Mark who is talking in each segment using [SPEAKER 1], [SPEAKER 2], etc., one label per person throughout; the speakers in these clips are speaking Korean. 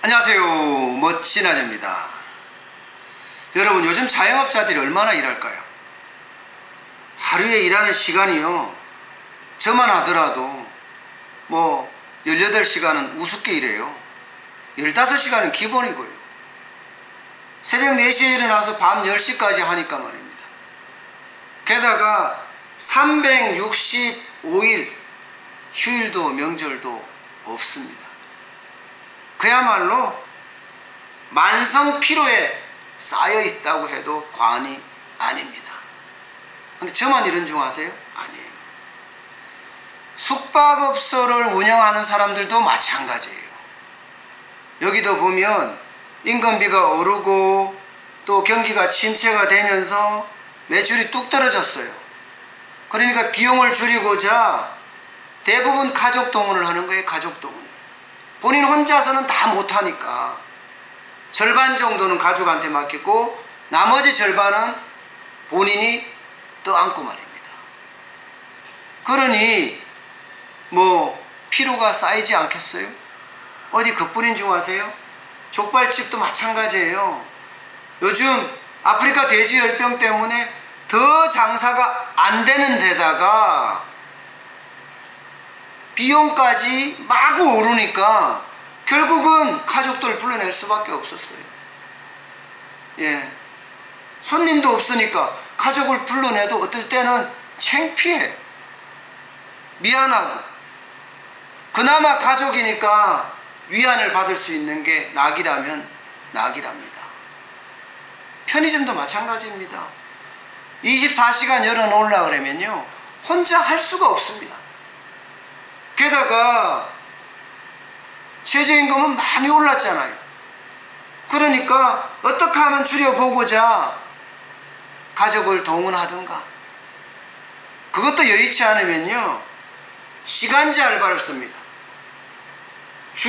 [SPEAKER 1] 안녕하세요. 멋진 아재입니다. 여러분, 요즘 자영업자들이 얼마나 일할까요? 하루에 일하는 시간이요. 저만 하더라도 뭐 18시간은 우습게 일해요. 15시간은 기본이고요. 새벽 4시에 일어나서 밤 10시까지 하니까 말입니다. 게다가 365일 휴일도 명절도 없습니다. 그야말로 만성 피로에 쌓여 있다고 해도 과언이 아닙니다. 근데 저만 이런 중 아세요? 아니에요. 숙박업소를 운영하는 사람들도 마찬가지예요. 여기도 보면 인건비가 오르고 또 경기가 침체가 되면서 매출이 뚝 떨어졌어요. 그러니까 비용을 줄이고자 대부분 가족 동원을 하는 거예요, 가족 동원. 본인 혼자서는 다 못하니까 절반 정도는 가족한테 맡기고 나머지 절반은 본인이 떠안고 말입니다. 그러니 뭐 피로가 쌓이지 않겠어요? 어디 그뿐인 줄 아세요? 족발집도 마찬가지예요. 요즘 아프리카 돼지열병 때문에 더 장사가 안 되는 데다가 비용까지 마구 오르니까 결국은 가족들 불러낼 수밖에 없었어요. 예. 손님도 없으니까 가족을 불러내도 어떨 때는 창피해. 미안하고. 그나마 가족이니까 위안을 받을 수 있는 게 낙이라면 낙이랍니다. 편의점도 마찬가지입니다. 24시간 열어놓으려 그러면요. 혼자 할 수가 없습니다. 게다가 최저임금은 많이 올랐잖아요. 그러니까 어떻게 하면 줄여보고자 가족을 동원하든가 그것도 여의치 않으면요 시간제 알바를 씁니다. 주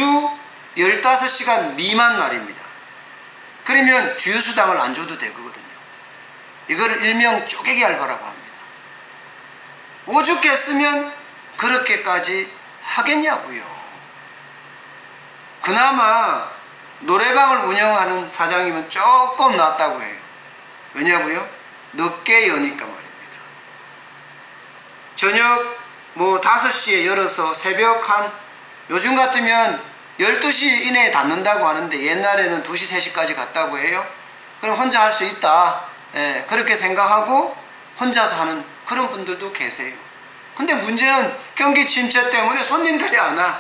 [SPEAKER 1] 15시간 미만 말입니다. 그러면 주휴수당을 안 줘도 되거든요. 이거를 일명 쪼개기 알바라고 합니다. 오죽 했으면 그렇게까지 하겠냐고요. 그나마 노래방을 운영하는 사장이면 조금 낫다고 해요. 왜냐고요? 늦게 여니까 말입니다. 저녁 뭐 5시에 열어서 새벽 한 요즘 같으면 12시 이내에 닫는다고 하는데 옛날에는 2시, 3시까지 갔다고 해요. 그럼 혼자 할 수 있다. 예, 그렇게 생각하고 혼자서 하는 그런 분들도 계세요. 근데 문제는 경기 침체 때문에 손님들이 안 와.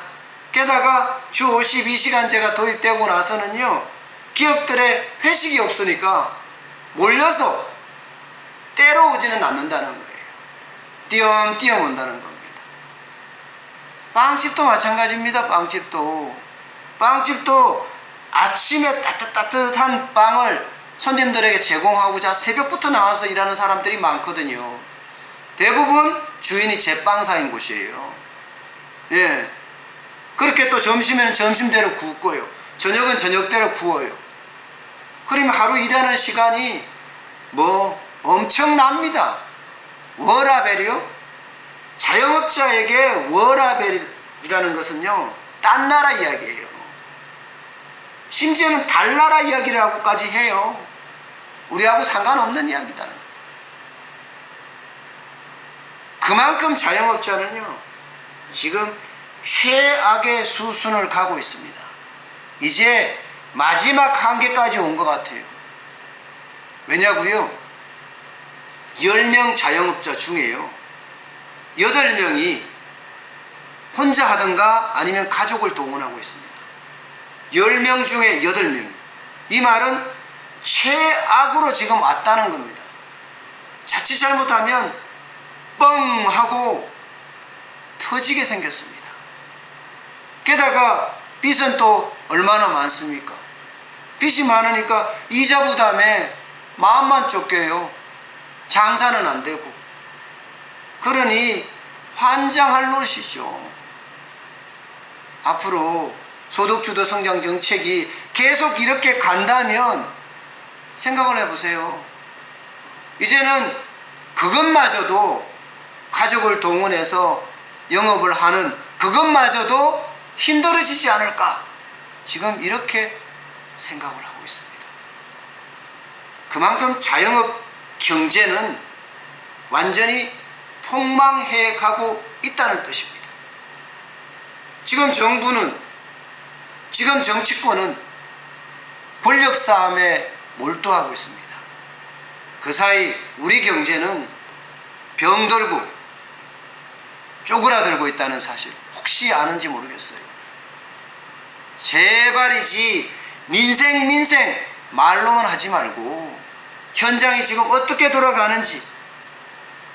[SPEAKER 1] 게다가 주 52시간제가 도입되고 나서는요, 기업들의 회식이 없으니까 몰려서 때려오지는 않는다는 거예요. 띄엄띄엄 온다는 겁니다. 빵집도 마찬가지입니다. 빵집도. 빵집도 아침에 따뜻따뜻한 빵을 손님들에게 제공하고자 새벽부터 나와서 일하는 사람들이 많거든요. 대부분 주인이 제빵사인 곳이에요. 예. 그렇게 또 점심에는 점심대로 굽고요. 저녁은 저녁대로 구워요. 그러면 하루 일하는 시간이 뭐 엄청납니다. 워라벨이요? 자영업자에게 워라벨이라는 것은요, 딴 나라 이야기예요. 심지어는 달나라 이야기라고까지 해요. 우리하고 상관없는 이야기다는 거예요. 그만큼 자영업자는요, 지금 최악의 수순을 가고 있습니다. 이제 마지막 한계까지 온 것 같아요. 왜냐고요? 10명 자영업자 중에요. 8명이 혼자 하든가 아니면 가족을 동원하고 있습니다. 10명 중에 8명. 이 말은 최악으로 지금 왔다는 겁니다. 자칫 잘못하면 뻥 하고 터지게 생겼습니다. 게다가 빚은 또 얼마나 많습니까? 빚이 많으니까 이자 부담에 마음만 쫓겨요. 장사는 안 되고. 그러니 환장할 노릇이죠. 앞으로 소득주도 성장 정책이 계속 이렇게 간다면 생각을 해보세요. 이제는 그것마저도 가족을 동원해서 영업을 하는 그것마저도 힘들어지지 않을까 지금 이렇게 생각을 하고 있습니다. 그만큼 자영업 경제는 완전히 폭망해 가고 있다는 뜻입니다. 지금 정부는, 지금 정치권은 권력 싸움에 몰두하고 있습니다. 그 사이 우리 경제는 병들고 쪼그라들고 있다는 사실 혹시 아는지 모르겠어요. 제발이지 민생 민생 말로만 하지 말고 현장이 지금 어떻게 돌아가는지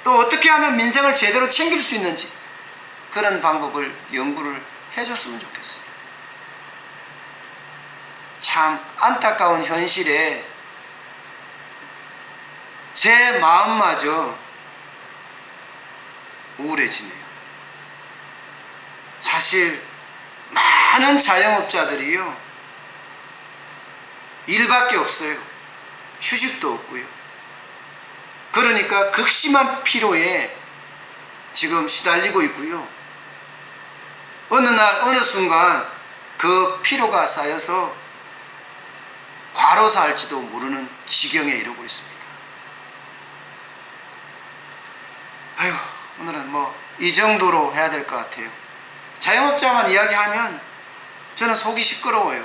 [SPEAKER 1] 또 어떻게 하면 민생을 제대로 챙길 수 있는지 그런 방법을 연구를 해줬으면 좋겠어요. 참 안타까운 현실에 제 마음마저 우울해지네요. 사실 많은 자영업자들이요. 일밖에 없어요. 휴식도 없고요. 그러니까 극심한 피로에 지금 시달리고 있고요. 어느 날 어느 순간 그 피로가 쌓여서 과로사 할지도 모르는 지경에 이르고 있습니다. 아이고 오늘은 뭐 이 정도로 해야 될 것 같아요. 자영업자만 이야기하면 저는 속이 시끄러워요.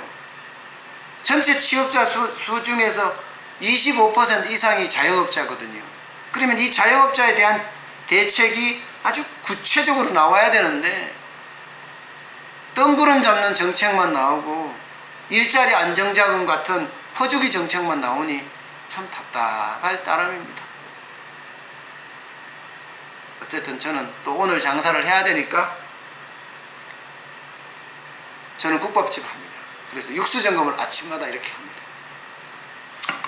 [SPEAKER 1] 전체 취업자 수, 수 중에서 25% 이상이 자영업자거든요. 그러면 이 자영업자에 대한 대책이 아주 구체적으로 나와야 되는데 뜬구름 잡는 정책만 나오고 일자리 안정자금 같은 퍼주기 정책만 나오니 참 답답할 따름입니다. 어쨌든 저는 또 오늘 장사를 해야 되니까 저는 국밥집 합니다. 그래서 육수 점검을 아침마다 이렇게 합니다.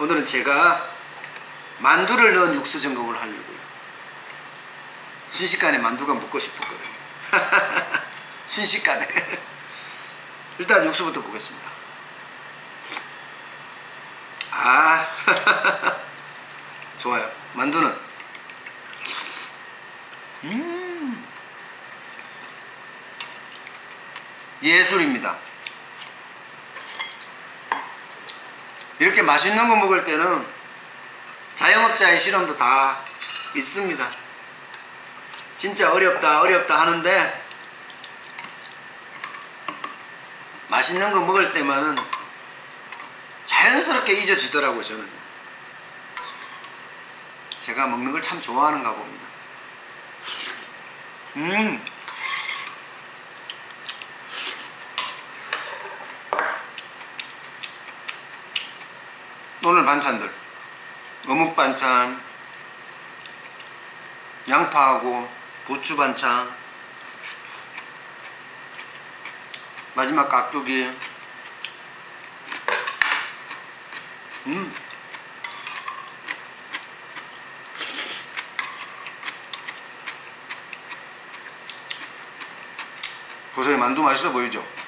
[SPEAKER 1] 오늘은 제가 만두를 넣은 육수 점검을 하려고요. 순식간에 만두가 먹고 싶었거든요. 순식간에. 일단 육수부터 보겠습니다. 아, 좋아요. 만두는 예술입니다. 이렇게 맛있는 거 먹을 때는 자영업자의 실험도 다 있습니다. 진짜 어렵다 어렵다 하는데 맛있는 거 먹을 때만은 자연스럽게 잊어지더라고요 저는 제가 먹는 걸 참 좋아하는가 봅니다 음 오늘 반찬들. 어묵 반찬 양파하고 부추 반찬 마지막 깍두기. 음. 보세요. 만두 맛있어 보이죠?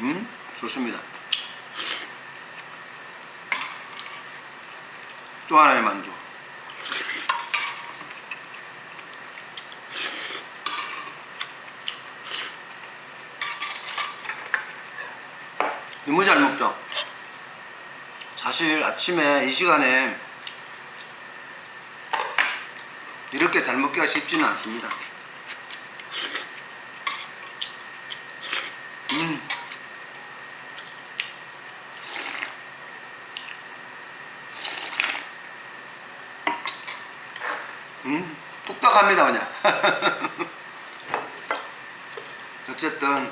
[SPEAKER 1] 음 좋습니다 또 하나의 만두 너무 잘 먹죠? 사실 아침에 이 시간에 이렇게 잘 먹기가 쉽지는 않습니다. 음, 뚝딱합니다, 그냥. 어쨌든,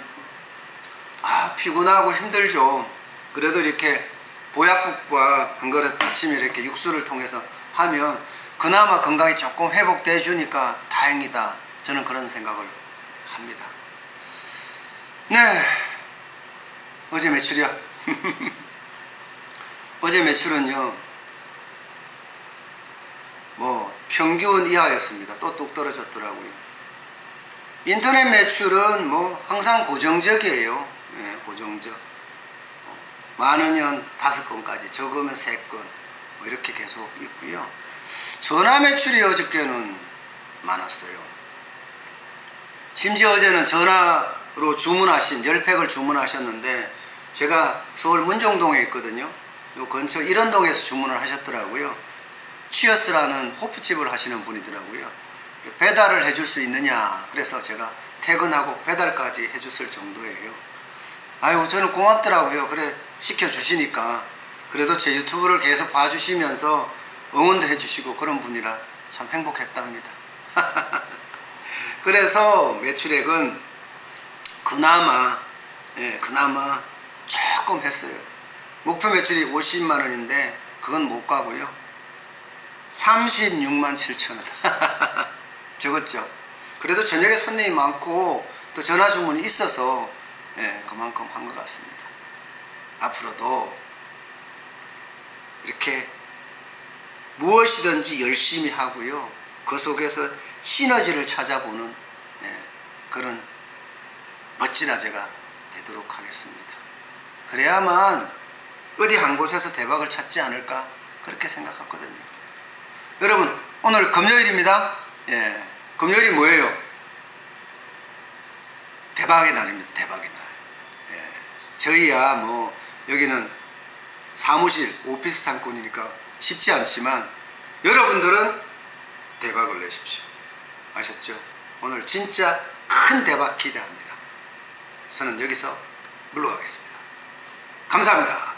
[SPEAKER 1] 아, 피곤하고 힘들죠. 그래도 이렇게 보약국과 한 그릇 아침에 이렇게 육수를 통해서 하면 그나마 건강이 조금 회복돼 주니까 다행이다. 저는 그런 생각을 합니다. 네. 어제 매출이요. 어제 매출은요. 뭐 평균 이하였습니다. 또 뚝 떨어졌더라고요. 인터넷 매출은 뭐 항상 고정적이에요. 예, 고정적. 어, 많으면 다섯 건까지, 적으면 세 건. 뭐 이렇게 계속 있고요. 전화 매출이 어저께는 많았어요. 심지어 어제는 전화로 주문하신 10팩을 주문하셨는데 제가 서울 문정동에 있거든요. 요 근처 일원동에서 주문을 하셨더라고요. 치어스라는 호프집을 하시는 분이더라고요. 배달을 해줄 수 있느냐. 그래서 제가 퇴근하고 배달까지 해줬을 정도예요. 아유, 저는 고맙더라고요. 그래, 시켜주시니까. 그래도 제 유튜브를 계속 봐주시면서 응원도 해주시고 그런 분이라 참 행복했답니다. 그래서 매출액은 그나마, 예, 그나마 조금 했어요. 목표 매출이 50만 원인데 그건 못 가고요. 36만 7천 원. 적었죠. 그래도 저녁에 손님이 많고 또 전화 주문이 있어서 예, 그만큼 한 것 같습니다. 앞으로도 이렇게 무엇이든지 열심히 하고요. 그 속에서 시너지를 찾아보는 예, 그런 멋진 아재가 되도록 하겠습니다. 그래야만 어디 한 곳에서 대박을 찾지 않을까 그렇게 생각하거든요. 여러분 오늘 금요일입니다. 예, 금요일이 뭐예요? 대박의 날입니다. 대박의 날. 예, 저희야 뭐 여기는 사무실 오피스 상권이니까 쉽지 않지만 여러분들은 대박을 내십시오. 아셨죠? 오늘 진짜 큰 대박 기대합니다. 저는 여기서 물러가겠습니다. 감사합니다.